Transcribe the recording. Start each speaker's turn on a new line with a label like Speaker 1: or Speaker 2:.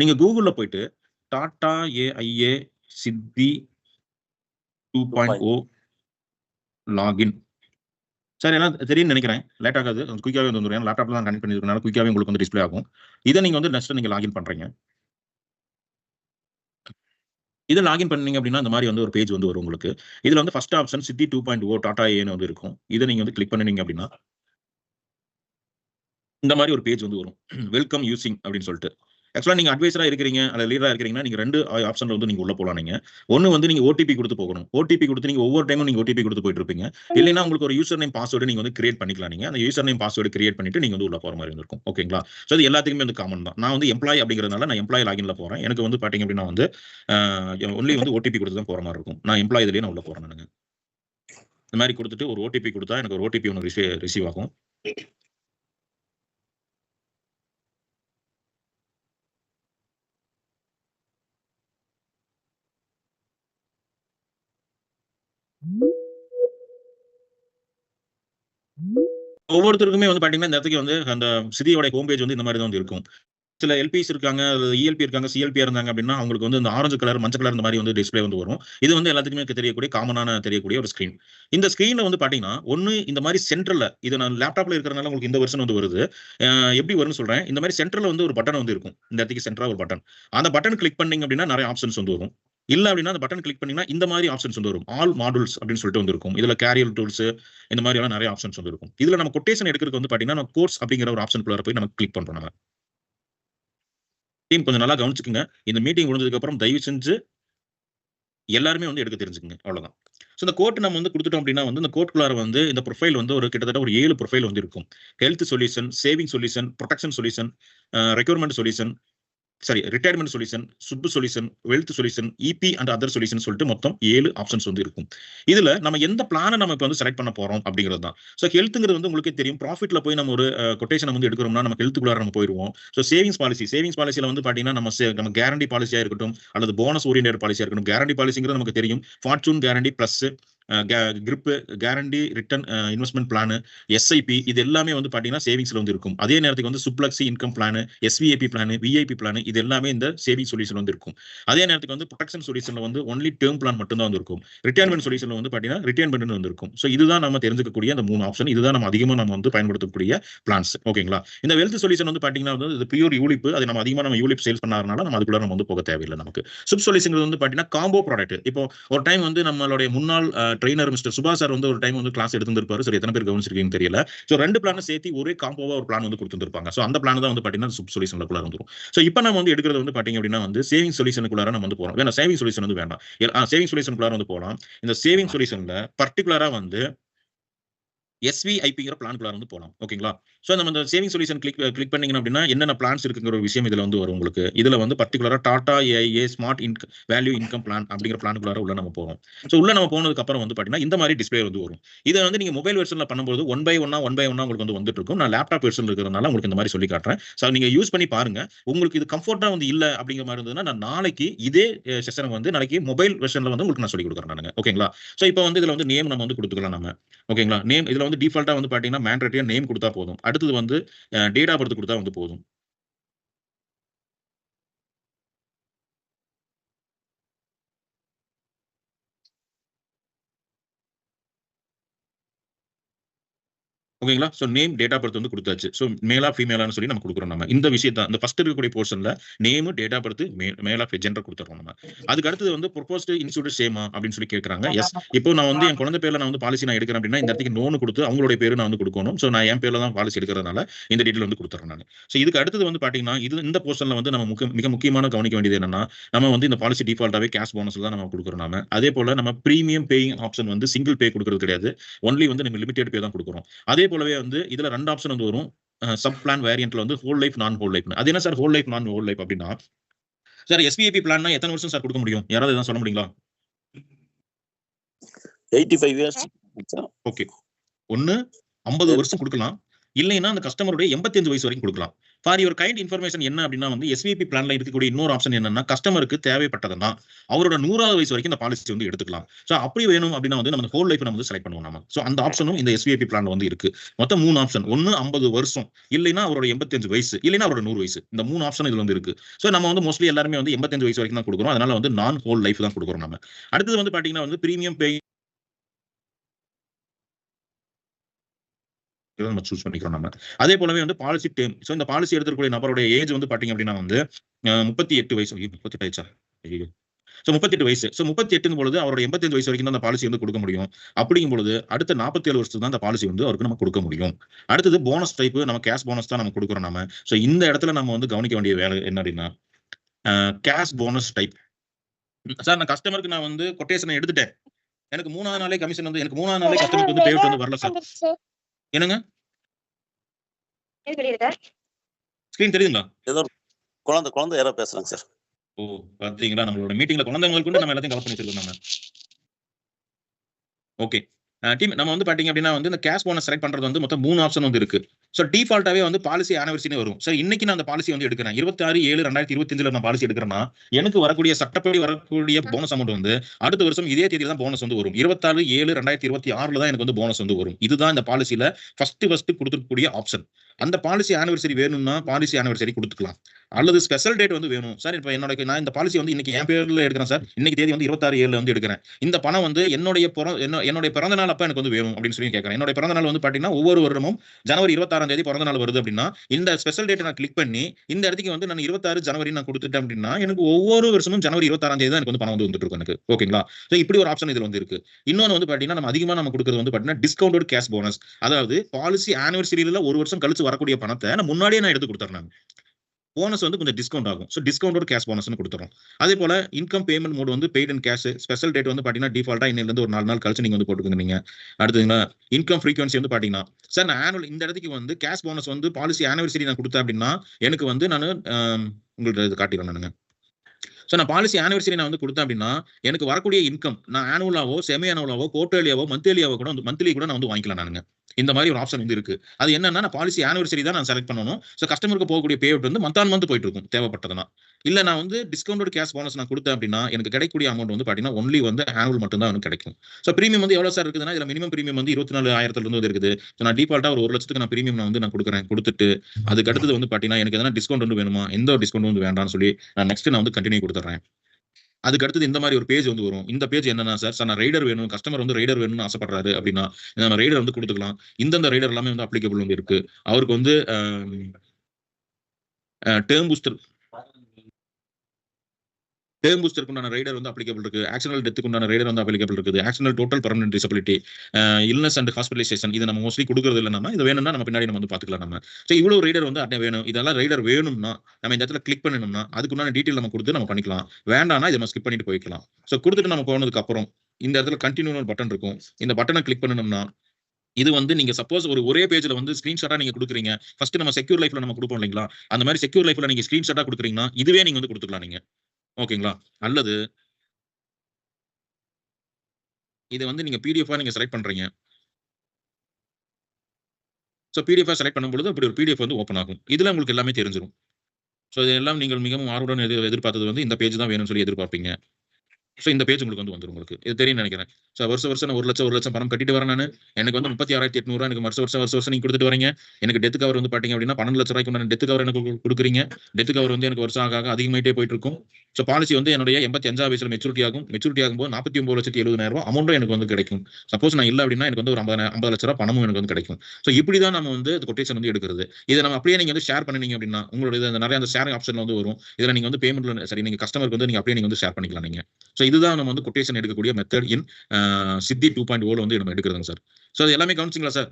Speaker 1: நீங்க கூகுள்ல போயிட்டு Tata AIA city two point O login sir எல்லாம் தெரியும்னு நினைக்கிறேன். லேட் ஆகாது. குயிக்காகவே வந்து வந்துடும் லேப்டாப்ல தான் கனெக்ட் பண்ணிருக்கனால குயிக்காகவே உங்களுக்கு வந்து டிஸ்பிளே ஆகும். இதை நீங்கள் வந்து நெக்ஸ்ட் நீங்க லாகின் பண்றீங்க. இதை லாகின் பண்ணீங்க அப்படின்னா இந்த மாதிரி வந்து ஒரு பேஜ் வந்து வரும் உங்களுக்கு. இதில் வந்து first option city two point O Tata ஏன்னு வந்து இருக்கும். இதை நீங்க வந்து கிளிக் பண்ணினீங்க அப்படின்னா இந்த மாதிரி ஒரு பேஜ் வந்து வரும். வெல்கம் யூசிங் அப்படின்னு சொல்லிட்டு. ஆக்சுவலா நீங்க அட்வைசரா இருக்கிறீங்க அல்ல லீடரா இருக்கிறீங்கன்னா நீங்க ரெண்டு ஆப்ஷன்ல வந்து நீங்க உள்ள போலாம் நீங்க. ஒன்னு வந்து நீங்க ஓடிபி கொடுத்து போகணும். ஓடிபி கொடுத்து நீங்க ஒவ்வொரு டைமும் நீங்க ஓடிபி கொடுத்து போயிட்டு இருப்பீங்க. இல்லைன்னா உங்களுக்கு ஒரு யூசர் நேம் பாஸ்வேர்டு நீங்க வந்து கிரியேட் பண்ணிக்கலாம் நீங்க. அந்த யூசர் நேம் பாஸ்வேர்டு கிரியேட் பண்ணிட்டு நீங்க வந்து உள்ள போற மாதிரி இருக்கும் ஓகேங்களா ஸோ அது எல்லாத்துக்குமே வந்து காமன் தான். நான் வந்து எம்ப்ளாய் அப்படிங்கிறதுனால நான் எம்ப்ளாய் லாகின்ல போறேன். எனக்கு வந்து பாத்தீங்க அப்படின்னா வந்து ஒன்லி வந்து ஓடிபி கொடுத்து தான் போற மாதிரி இருக்கும். நான் எம்ப்ளாய் இதுலயே நான் உள்ள போறேன் நானுங்க இந்த மாதிரி கொடுத்துட்டு ஒரு ஓடிபி கொடுத்தா எனக்கு ஒரு ஓடிபி ஒன்று ரிசீவ் ரிசீவ் ஆகும். ஒவ்வொருத்தருக்குமே வந்து பாத்தீங்கன்னா இந்த இடத்துக்கு வந்து அந்த சிதியோட ஹோம் பேஜ் வந்து இந்த மாதிரி தான் வந்து இருக்கும். சில எல்பிஸ் இருக்காங்க இஎல்பி இருக்காங்க சிஎல்பி இருந்தாங்க அப்படின்னா அவங்களுக்கு வந்து இந்த ஆரஞ்சு கலர் மஞ்சள் கலர் இந்த மாதிரி வந்து டிஸ்பிளே வந்து வரும். இது வந்து எல்லாத்துக்குமே தெரியக்கூடிய காமனான தெரியக்கூடிய ஒரு ஸ்கிரீன் இந்த ஸ்கிரீன்ல வந்து பாத்தீங்கன்னா ஒன்னு இந்த மாதிரி சென்ட்ரல்ல இது நான் லேப்டாப்ல இருக்கிறனால உங்களுக்கு இந்த வருஷன் வந்து வருது. எப்படி வரும்னு சொல்றேன். இந்த மாதிரி சென்ட்ரல்ல வந்து ஒரு பட்டன் வந்து இருக்கும். இந்த இடத்துக்கு சென்ட்ரா ஒரு பட்டன் அந்த பட்டன் கிளிக் பண்ணீங்க அப்படின்னா நிறைய ஆப்ஷன்ஸ் வந்து வரும். இல்ல அப்படின்னா அந்த பட்டன் கிளிக் பண்ணீங்கன்னா இந்த மாதிரி ஆப்ஷன்ஸ் வந்து வரும். ஆல் மாடல்ஸ் அப்படின்னு சொல்லிட்டு வந்து இருக்கும் இதுல கேரியர் டூல்ஸ் இந்த மாதிரி எல்லாம் நிறைய ஆப்ஷன்ஸ் வந்து இருக்கும். இதுல நம்ம கொட்டேஷன் எடுக்கிறதுக்கு வந்து பாத்தீங்கன்னா நம்ம கோர்ஸ் அப்படிங்கிற ஒரு ஆப்ஷன் போய் நம்ம கிளிக் பண்றோம் நம்ம. டீம் கொஞ்சம் நல்லா கவனிச்சுக்குங்க. இந்த மீட்டிங் முடிஞ்சதுக்கு அப்புறம் தயவு செஞ்சு எல்லாருமே வந்து எடுக்க தெரிஞ்சுக்கங்க. அவ்வளவுதான். ஸோ இந்த கோட் நம்ம வந்து கொடுத்துட்டோம் அப்படின்னா வந்து இந்த கோட்குள்ளார வந்து இந்த ப்ரொஃபைல் வந்து ஒரு கிட்டத்தட்ட ஒரு ஏழு ப்ரொஃபைல் வந்து இருக்கும். Health solution saving solution protection solution requirement solution sorry retirement solution Subbu solution wealth solution EP and other solution சொல்லிட்டு மொத்தம் ஏழு ஆப்ஷன்ஸ் வந்து இருக்கும். இதுல நம்ம எந்த பிளானை நம்ம இப்போ வந்து செலக்ட் பண்ண போறோம் அப்படிங்கிறது தான். ஸோ ஹெல்த்துங்கிறது வந்து உங்களுக்கு தெரியும். ப்ராஃபிட்ல போய் நம்ம ஒரு கொட்டேஷன் வந்து எடுக்கிறோம்னா நம்ம ஹெல்த்துக்குள்ளார நம்ம போயிருவோம். ஸோ சேவிங்ஸ் பாலிசி சேவிங்ஸ் பாலிசியில வந்து பாத்தீங்கன்னா நம்ம நம்ம கேரண்டி பாலிசியா இருக்கட்டும் அல்லது போனஸ் ஓரியன்ட் பாலிசியா இருக்கட்டும் கேரண்டி பாலிசிங்கிறது நமக்கு தெரியும். Fortune guarantee plus grip guarantee return investment plan SIP இது எல்லாமே வந்து பார்த்தீங்கன்னா சேவிங்ஸ்ல வந்து இருக்கும். அதே நேரத்துக்கு வந்து சுப்ளக்ஸி income plan SVIP plan VIP plan இது எல்லாமே இந்த சேவிங் சொல்யூஷன் வந்து இருக்கும். அதே நேரத்துக்கு வந்து ப்ரொடக்ஷன் சொல்யூஷன்ல வந்து ஒன்லி டேர்ம் பிளான் மட்டும் தான் வந்து இருக்கும். ரிட்டையர்மெண்ட் சொல்யூஷன்ல வந்து பார்த்தீங்கன்னா ரிட்டையர்மெண்ட் வந்து இருக்கும். ஸோ இதுதான் நம்ம தெரிஞ்சுக்கக்கூடிய அந்த மூணு ஆப்ஷன் இதுதான் நம்ம அதிகமாக நம்ம வந்து பயன்படுத்தக்கூடிய பிளான்ஸ் ஓகேங்களா இந்த வெல்த் சொல்யூஷன் வந்து பார்த்தீங்கன்னா வந்து இது பியூர் யூலிப் அது நம்ம அதிகமாக நம்ம யூலிப் சேல்ஸ் பண்ணாதனால நம்ம அதுக்குள்ள நம்ம வந்து போக தேவையில்லை நமக்கு. சுப் சொல்யூஷன் வந்து பார்த்தீங்கன்னா காம்போ ப்ராடக்ட் இப்போ ஒரு டைம் வந்து நம்மளுடைய முன்னாள் ட்ரெயினர் மிஸ்டர் சுபாஷ் சார் வந்து ஒரு டைம் வந்து கிளாஸ் எடுத்திருப்பாரு சரி எத்தனை பேர் கவனிச்சிருக்கீங்கன்னு தெரியல. ஸோ ரெண்டு பிளான சேர்த்து ஒரே காம்போவா ஒரு பிளான் வந்து கொடுத்துருப்பாங்க ஸோ அந்த பிளான் தான் வந்து பாத்தீங்கன்னா சுப் சொல்யூஷனுக்குள்ள வந்துரும். ஸோ இப்போ நம்ம வந்து எடுக்கிறது வந்து பாத்தீங்க அப்படின்னா வந்து சேவிங் சொல்யூஷனுக்குள்ளார நம்ம வந்து போறோம். வேணா சேவிங் சொல்யூஷன் வந்து வேண்டாம். சேவிங் சொல்யூஷனுக்குள்ளார வந்து போகலாம் இந்த சேவிங் சொல்யூஷன்ல பர்டிகுலரா வந்து எஸ்விஐபிங்கிற பிளான்குள்ளார வந்து போகலாம் ஓகேங்களா ஸோ நம்ம இந்த சேவிங் சொல்யூஷன் கிளிக் கிளிக் பண்ணீங்க அப்படின்னா என்னென்ன பிளான்ஸ் இருக்குங்கிற ஒரு விஷயம் இதில் வந்து வரும் உங்களுக்கு. இதில் வந்து பர்டிகுலராக டாடா ஏஏ ஸ்மார்ட் இன்க் வேல்யூ இன்கம் பிளான் அப்படிங்கிற பிளானுக்குள்ளார உள்ள நம்ம போகிறோம் ஸோ உள்ள நம்ம போனதுக்கு அப்புறம் வந்து பார்த்தீங்கன்னா இந்த மாதிரி டிஸ்பிளே வந்து வரும். இதை வந்து நீங்கள் மொபைல் வெர்ஷனில் பண்ணும்போது ஒன் பை ஒன்னா ஒன் பை ஒன்னா உங்களுக்கு வந்து வந்துட்டு இருக்கும். நான் லேப்டாப் வெர்ஷன் இருக்கிறதுனால உங்களுக்கு இந்த மாதிரி சொல்லி காட்டுறேன். ஸோ நீங்க யூஸ் பண்ணி பாருங்க. உங்களுக்கு இது கம்ஃபர்ட்டாக வந்து இல்லை அப்படிங்கிற மாதிரி இருந்ததுன்னா நான் நாளைக்கு இதே செஷனை வந்து நாளைக்கு மொபைல் வெர்ஷனில் வந்து உங்களுக்கு நான் சொல்லி கொடுக்குறேன் நானுங்க. ஓகேங்களா ஸோ இப்போ வந்து இதில் வந்து நேம் நம்ம வந்து கொடுத்துக்கலாம் நம்ம. ஓகேங்களா நேம் இதில் வந்து டிஃபால்ட்டாக வந்து பாத்தீங்கன்னா மேண்ட்ரேட்டியா நேம் கொடுத்தா போதும். அடுத்தது வந்து டேட் ஆஃப் பர்த் கொடுத்தா வந்து போதும். ஓகேங்களா? ஸோ நேம் டேட்டா பர்த் வந்து கொடுத்தாச்சு. ஸோ மேலா ஃபீமேலான்னு சொல்லி நம்ம கொடுக்குறோம் நம்ம. இந்த விஷயத்த இந்த ஃபர்ஸ்ட் இருக்கக்கூடிய போர்ஷன்ல நேம் டேட்டா பர்த் மேலா ஜெண்டர் கொடுத்துறோம் நம்ம. அதுக்கு அடுத்தது வந்து ப்ரொபோஸ்ட் இன்ஸ்டியூட் சேமா அப்படின்னு சொல்லி கேட்கறாங்க எஸ் இப்போ நான் வந்து என் குழந்தை பேர்ல நான் வந்து பாலிசி நான் எடுக்கிறேன் அப்படின்னா இந்த இடத்துக்கு நோன் கொடுத்து அவங்களுடைய பேரு நான் வந்து கொடுக்கணும். ஸோ நான் என் பேர்ல தான் பாலிசி எடுக்கிறதுனால இந்த டீட்டெயில் வந்து கொடுத்துறேன் நான். ஸோ இதுக்கு அடுத்தது வந்து பாத்தீங்கன்னா இது இந்த போர்ஷன்ல வந்து நம்ம முக்கிய மிக முக்கியமான கவனிக்க வேண்டியது என்னன்னா நம்ம வந்து இந்த பாலிசி டிஃபால்ட்டாவே கேஷ் போனஸ் தான் நம்ம கொடுக்குறோம் நாம. அதே போல நம்ம பிரீமியம் பேயிங் ஆப்ஷன் வந்து சிங்கிள் பே கொடுக்கறது கிடையாது. ஒன்லி வந்து நம்ம லிமிடெட் பே தான் கொடுக்குறோம். அதே போலவே வந்து இதுல ரெண்டு ஆப்ஷன் வந்து வரும். சப் பிளான் வேரியன்ட்ல வந்து whole life non whole life அது என்ன sir whole life non whole life அப்படின்னா சார் எஸ்பிஐபி பிளான்னா எத்தனை வருஷம் சார் கொடுக்க முடியும்? யாராவது எதாவது சொல்ல முடியுங்களா?
Speaker 2: எயிட்டி ஃபைவ் இயர்ஸ்
Speaker 1: ஓகே ஒன்னு ஐம்பது வருஷம் கொடுக்கலாம். இல்லைன்னா அந்த கஸ்டமருடைய எண்பத்தஞ்சு வயசு வரைக்கும் கொடுக்கலாம். ஃபார் யுவர் கைண்ட் இன்ஃபர்மேஷன் என்ன அப்படின்னா வந்து எஸ்விபி பிளான்ல இருக்கக்கூடிய இன்னொரு ஆப்ஷன் என்னன்னா கஸ்டமருக்கு தேவைப்பட்டதுன்னா அவரோட நூறாவது வயசு வரைக்கும் இந்த பாலிசி வந்து எடுத்துக்கலாம். ஸோ அப்படி வேணும் அப்படின்னா வந்து நம்ம ஹோல் லைஃப் நம்ம வந்து செலக்ட் பண்ணுவோம் நம்ம ஸோ அந்த ஆப்ஷனும் இந்த எஸ்விபி பிளான்ல வந்து இருக்கு. மொத்தம் மூணு ஆப்ஷன் ஒன்னு ஐம்பது வருஷம். இல்லைன்னா அவரோட எண்பத்தஞ்சு வயசு. இல்லைன்னா அவரோட நூறு வயசு. இந்த மூணு ஆப்ஷன் இதுல வந்து இருக்கு. ஸோ நம்ம வந்து மோஸ்ட்லி எல்லாருமே வந்து எண்பத்தஞ்சு வயசு வரைக்கும் தான் கொடுக்குறோம். அதனால வந்து நான் ஹோல் லைஃப் தான் கொடுக்குறோம் நம்ம அடுத்தது வந்து பாத்தீங்கன்னா வந்து பிரீமியம் பே நம்ம சூஸ் பண்ணிக்கிறோம் நம்ம. அதே போலவே வந்து பாலிசி டேம் ஸோ இந்த பாலிசி எடுத்துக்கூடிய நபருடைய ஏஜ் வந்து பாத்தீங்க அப்படின்னா வந்து முப்பத்தி எட்டு வயசு. முப்பத்தி எட்டு ஆயிடுச்சா? ஸோ முப்பத்தெட்டு வயசு. ஸோ முப்பத்தி எட்டுங்க பொழுது அவரோட எண்பத்தஞ்சு வயசு வரைக்கும் தான் அந்த பாலிசி வந்து கொடுக்க முடியும். அப்படிங்கும் பொழுது அடுத்த நாற்பத்தி ஏழு வருஷத்துக்கு தான் அந்த பாலிசி வந்து அவருக்கு நம்ம கொடுக்க முடியும். அடுத்தது போனஸ் டைப் நம்ம கேஷ் போனஸ் தான் நம்ம கொடுக்குறோம் நம்ம ஸோ இந்த இடத்துல நம்ம வந்து கவனிக்க வேண்டிய வேலை என்ன அப்படின்னா கேஷ் போனஸ் டைப் சார் நான் கஸ்டமருக்கு நான் வந்து கொட்டேஷனை எடுத்துட்டேன். எனக்கு மூணாவது நாளே கமிஷன் வந்து எனக்கு மூணாவது நாளே கஸ்டமருக்கு வந்து பேமெண்ட் வந்து வரல சார். என்னங்க? ஸ்கிரீன் தெரியுங்களா
Speaker 2: ஏதோ குழந்தை குழந்தை யாரோ பேசுறாங்க சார்.
Speaker 1: ஓ பாத்தீங்களா? நம்மளோட மீட்டிங்ல குழந்தைங்களுக்கு கூட நம்ம எல்லாத்தையும் கவர் பண்ணி வச்சிருக்கோம் நம்ம. ஓகே டீம் நம்ம வந்து பாத்தீங்க அப்படின்னா வந்து இந்த கேஷ் போனஸ் செலக்ட் பண்றது வந்து மொத்தம் மூணு ஆப்ஷன் வந்து இருக்கு. ஸோ டிஃபால்ட்டாவே வந்து பாலிசி ஆனிவர்சினே வரும். சார் இன்னைக்கு நான் அந்த பாலிசி வந்து எடுக்கிறேன். இருபத்தாறு ஏழு ரெண்டாயிரத்தி இருபத்தஞ்சுல நான் பாலிசி எடுக்கிறேன்னா எனக்கு வரக்கூடிய சட்டப்படி வரக்கூடிய போனஸ் அமௌண்ட் வந்து அடுத்த வருஷம் இதே தேதியில தான் போனஸ் வந்து வரும். இருபத்தாறு ஏழு ரெண்டாயிரத்தி இருபத்தி ஆறுல தான் எனக்கு வந்து போனஸ் வந்து வரும். இதுதான் இந்த பாலிசியில ஃபர்ஸ்ட் ஃபர்ஸ்ட் கொடுத்துருக்கக்கூடிய ஆப்ஷன் அந்த பாலிசி ஆனிவர்சரி வேணும்னா பாலிசி ஆனிவர்சரி கொடுத்துக்கலாம். அல்லது ஸ்பெஷல் டேட் வந்து வேணும். சார் இப்போ என்னோட நான் இந்த பாலிசி வந்து இன்னைக்கு என் பேர்ல எடுக்கிறேன் சார் இன்னைக்கு தேதி வந்து இருபத்தாறு ஏழுல வந்து எடுக்கிறேன். இந்த பணம் வந்து என்னுடைய பிற- என்ன- என்னுடைய பிறந்த நாள் அப்ப எனக்கு வந்து வேணும் அப்படின்னு சொல்லி கேட்கறேன். என்னோட பிறந்த நாள் வந்து பாத்தீங்கன்னா ஒவ்வொரு வருடமும் ஜனவரி இருபத்தாறாம் தேதி பிறந்த நாள் வருது அப்படின்னா இந்த ஸ்பெஷல் டேட் நான் கிளிக் பண்ணி இந்த இடத்துக்கு வந்து நான் இருபத்தாறு ஜனவரி நான் கொடுத்துட்டேன் அப்படின்னா எனக்கு ஒவ்வொரு வருஷமும் ஜனவரி இருபத்தாறாம் தேதி தான் எனக்கு வந்து பணம் வந்து வந்துட்டு இருக்கும் எனக்கு. ஓகேங்களா ஸோ இப்படி ஒரு ஆப்ஷன் இதுல வந்து இருக்கு. இன்னொன்று வந்து பாத்தீங்கன்னா நம்ம அதிகமா நம்ம கொடுக்குறது வந்து பாத்தீங்கன்னா டிஸ்கவுண்டட் கேஷ் போனஸ் அதாவது பாலிசி ஆனிவர்சரியில ஒரு வருஷம் கழிச்சு வரக்கூடிய பணத்தை நான் முன்னாடியே நான் எடுத்து கொடுத்துறேன் போனஸ் வந்து கொஞ்சம் டிஸ்கவுண்ட் ஆகும். ஸோ டிஸ்கவுண்டோட கேஷ் போனஸ்னு கொடுத்துரும் அதே போல இன்கம் பேமெண்ட் மோட் வந்து paid and cash special date வந்து பார்த்தீங்கன்னா டிஃபால்ட்டாக இன்னிலிருந்து ஒரு நாலு நாள் கழிச்சு நீங்கள் வந்து போட்டுக்கோங்க நீங்க. அடுத்ததுங்களா இன்கம் ஃப்ரீக்வன்சி வந்து பார்த்தீங்கன்னா சார் நான் ஆனுவல் இந்த இடத்துக்கு வந்து கேஷ் போனஸ் வந்து பாலிசி ஆனிவர்சரி நான் கொடுத்தேன் அப்படின்னா எனக்கு வந்து நான் உங்கள்கிட்ட இது காட்டிடுறேன் நானுங்க. ஸோ நான் பாலிசி ஆனிவர்சரி நான் வந்து கொடுத்தேன் அப்படின்னா எனக்கு வரக்கூடிய இன்கம் நான் ஆனுவலாவோ செமி ஆனுவலாவோ குவார்டர்லியாவோ மந்த்லியாவோ கூட வந்து மந்த்லி கூட நான் வந்து வாங்கிக்கலாம் நானுங்க. இந்த மாதிரி ஒரு ஆப்ஷன் வந்து இருக்கு. அது என்னன்னா நான் பாலிசி ஆனிவர்சரி தான் நான் செலக்ட் பண்ணணும். ஸோ கஸ்டமருக்கு போகக்கூடிய பேமெண்ட் வந்து மந்த் ஆன் மந்த் போயிட்டு இருக்கும் தேவைப்பட்டதுன்னா. இல்ல நான் வந்து டிஸ்கவுண்டட் கேஷ் போனஸ் நான் கொடுத்தேன் அப்படின்னா எனக்கு கிடைக்கக்கூடிய அமௌண்ட் வந்து பாத்தீங்கன்னா ஒன்லி வந்து ஆனுவல் மட்டும் தான் எனக்கு கிடைக்கும். ஸோ பிரீமியம் வந்து எவ்வளவு சார் இருக்குதுன்னா இதுல மினிமம் பிரீமியம் வந்து இருபத்தி நாலு ஆயிரத்துல இருந்து இருக்குது. ஸோ நான் டிஃபால்ட்டா ஒரு ஒரு லட்சத்துக்கு நான் பிரீமியம் நான் வந்து நான் கொடுக்குறேன் கொடுத்துட்டு அதுக்கு அடுத்தது வந்து பாத்தீங்கன்னா எனக்கு எதனா டிஸ்கவுண்ட் வந்து வேணுமா? எந்த ஒரு டிஸ்கவுண்ட் வந்து வேண்டாம்னு சொல்லி நான் நெக்ஸ்ட் நான் வந்து கண்டினியூ கொடுத்துறேன் அதுக்கு அடுத்தது இந்த மாதிரி ஒரு பேஜ் வந்து வரும். இந்த பேஜ் என்னன்னா சார் சார் நான் ரைடர் வேணும் கஸ்டமர் வந்து ரைடர் வேணும்னு ஆசைப்படுறாரு அப்படின்னா நம்ம ரைடர் வந்து கொடுத்துக்கலாம். இந்தந்த ரைடர் எல்லாமே வந்து அப்ளிகபிள் வந்து இருக்கு. அவருக்கு வந்து டேர்ம் பூஸ்டர் டேர்ம் பூஸ்டருக்கு உண்டான ரைடர் வந்து அப்ளிகபிள் இருக்கு. ஆக்சிடல் டெத்துக்கு உண்டான ரைடர் வந்து அப்ளிகபிள் இருக்குது. Accidental total permanent disability illness and hospitalisation இது நம்ம மோஸ்ட்லி குடுக்கிறது இல்லை நம்ம இது வேணும்னா நம்ம பின்னாடி நம்ம வந்து பார்த்துக்கலாம் நம்ம. ஸோ இவ்வளவு ரைடர் வந்து அட்டை வேணும். இதெல்லாம் ரைடர் வேணும்னா நம்ம இந்த இடத்துல கிளிக் பண்ணணும்னா அதுக்கு உண்டான டீட்டெயில் நம்ம கொடுத்து நம்ம பண்ணிக்கலாம். வேண்டாம்னா இதை நம்ம ஸ்கிப் பண்ணிட்டு போய்க்கலாம். ஸோ கொடுத்துட்டு நம்ம போனதுக்கு அப்புறம் இந்த இடத்துல கண்டினியூ பட்டன் இருக்கும். இந்த பட்டனை கிளிக் பண்ணணும்னா இது வந்து நீங்க சப்போஸ் ஒரு ஒரே பேஜ்ல வந்து ஸ்கிரீன்ஷாட்டா நீங்க கொடுக்குறீங்க. ஃபர்ஸ்ட் நம்ம செக்யூர் லைஃப்ல நம்ம கொடுப்போம் இல்லைங்களா? அந்த மாதிரி செக்யூர் லைஃப்ல நீங்க ஸ்கிரீன்ஷாட்டா கொடுக்குறீங்கன்னா இதுவே நீங்க வந்து கொடுத்துக்கலாம் நீங்க. ஓகேங்களா? அல்லது இதை வந்து நீங்க பிடிஎஃபா நீங்க செலக்ட் பண்றீங்க. ஸோ பிடிஎஃபா செலக்ட் பண்ணும்பொழுது அப்படி ஒரு பிடிஎஃப் வந்து ஓப்பன் ஆகும். இதுல உங்களுக்கு எல்லாமே தெரிஞ்சிடும் ஸோ இதெல்லாம் நீங்கள் மிகவும் ஆர்வடன் எதிர் எதிர்பார்த்தது வந்து இந்த பேஜ் தான் வேணும்னு சொல்லி எதிர்பார்ப்பீங்க. ஸோ இந்த பேஜ் உங்களுக்கு வந்து வந்துடும் உங்களுக்கு. இது தெரியும் நினைக்கிறேன். ஸோ வருஷம் வருஷம் நான் ஒரு லட்சம் ஒரு லட்சம் பணம் கட்டிட்டு வரேன் நான். எனக்கு வந்து முப்பத்தி ஆறாயிரத்தி எட்நூறு எனக்கு வருஷம் வருஷம் வருஷம் வருஷம் நீங்க கொடுத்துட்டு வரீங்க. எனக்கு டெத் கவர் வந்து பாத்தீங்க அப்படின்னா பன்னெண்டு லட்ச ரூபாய்க்கு உண்டான டெத் கவர் எனக்கு கொடுக்குறீங்க. டெத் கவர் வந்து எனக்கு வருஷம் ஆக அதிகமாயிட்டே போயிட்டு இருக்கும் ஸோ பாலிசி வந்து என்னுடைய எண்பத்தி அஞ்சாவது வயசுல மெச்சூரிட்டி ஆகும். மெச்சூரிட்டி ஆகும்போது நாற்பத்தி ஒன்பது லட்சத்தி எழுபதாயிரம் ரூபாய் அமௌண்ட்டும் எனக்கு வந்து கிடைக்கும். சப்போஸ் நான் இல்லை அப்படின்னா எனக்கு வந்து ஒரு ஐம்பது ஐம்பது லட்ச ரூபாய் பணமும் எனக்கு வந்து கிடைக்கும். ஸோ இப்படி தான் நம்ம வந்து கொட்டேஷன் வந்து எடுக்கிறது. இதை நம்ம அப்படியே நீங்க வந்து ஷேர் பண்ணீங்க அப்படின்னா உங்களுடைய நிறைய அந்த ஷேரிங் ஆப்ஷன்ல வந்து வரும். இதுல நீங்க வந்து பேமெண்ட்ல சரி நீங்க கஸ்டமருக்கு வந்து நீங்க அப்படியே நீங்க வந்து ஷேர் பண்ணிக்கலாம் நீங்க. ஸோ இதுதான் நம்ம வந்து கொட்டேஷன் எடுக்கக்கூடிய மெத்தட் இன் சித்தி டூ பாயிண்ட் ஓல வந்து நம்ம எடுக்கிறதுங்க சார். ஸோ அது எல்லாமே கவனிச்சிங்களா சார்?